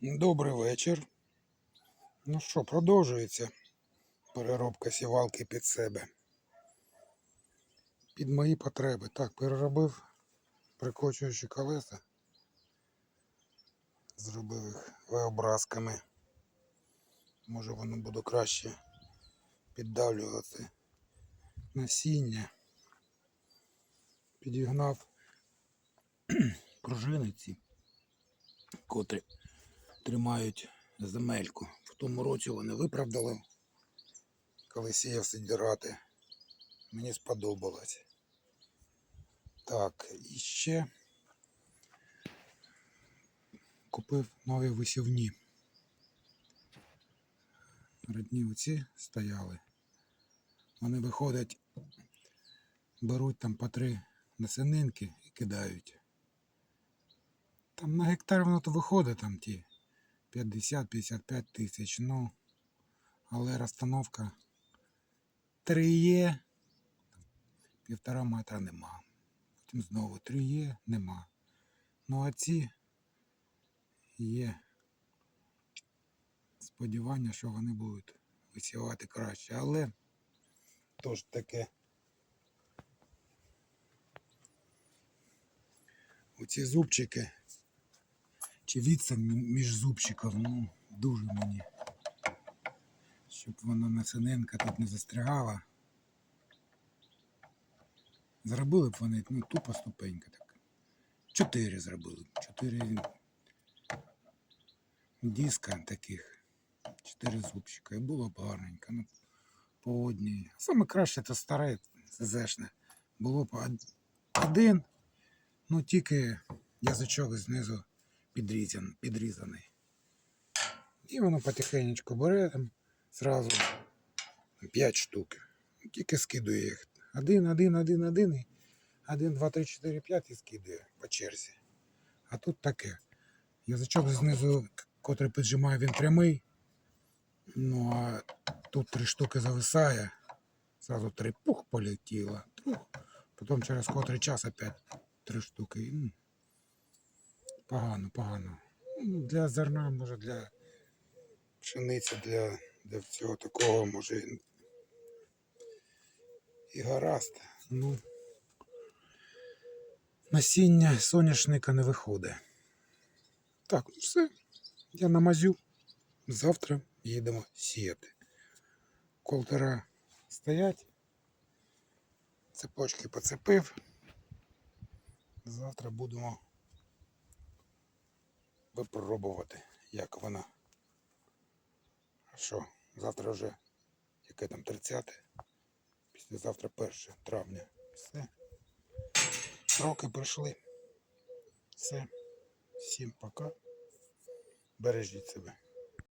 Добрий вечір. Ну що, продовжується переробка сівалки під себе. Під мої потреби. Так, переробив прикочуючі колеса. Зробив їх V-образками. Може воно буде краще піддавлювати насіння. Підігнав пружини ці, котрі тримають земельку. В тому році вони виправдали, коли сіяв сидірати. Мені сподобалось. Так, і ще купив нові висівні. Родні оці стояли. Вони виходять, беруть там по три насенинки і кидають. Там на гектар воно то виходить там ті 50-55 тисяч. Ну, але розстановка 3 є, півтора метра нема. Потім знову 3 є, нема. Ну а ці є сподівання, що вони будуть висівати краще. Але тож таке. Оці зубчики чи відстань між зубчиків, ну, дуже мені. Щоб вона насиненка тут не застрягала. Зробили б вони, ну, тупо ступенька так. Чотири зробили. Чотири диска таких. Чотири зубчика. І було б гарненько. Ну, по одній. Саме краще це старе СЗшне. Було б один, ну тільки язичок знизу підрізан, підрізаний. І воно потихенечку бере там зразу 5 штук. Тільки скидує їх. Один, один, один, один. Один, два, три, чотири, п'ять і скидує по черзі. А тут таке. Язичок знизу, котрий піджимає, він прямий. Ну а тут три штуки зависає. Зразу три пух полетіло. Потім через котрий час опять три штуки. Погано, погано. Ну, Для зерна, може, для пшениці, для, для всього такого, може, і гаразд. Ну, насіння соняшника не виходить. Так, ну все. Я намазю. Завтра їдемо сіяти. Колтера стоять. Цепочки поцепив. Завтра будемо випробувати, як вона. А що, завтра вже яке там 30, післязавтра 1 травня. Все. Роки пройшли. Все. Всім пока. Бережіть себе.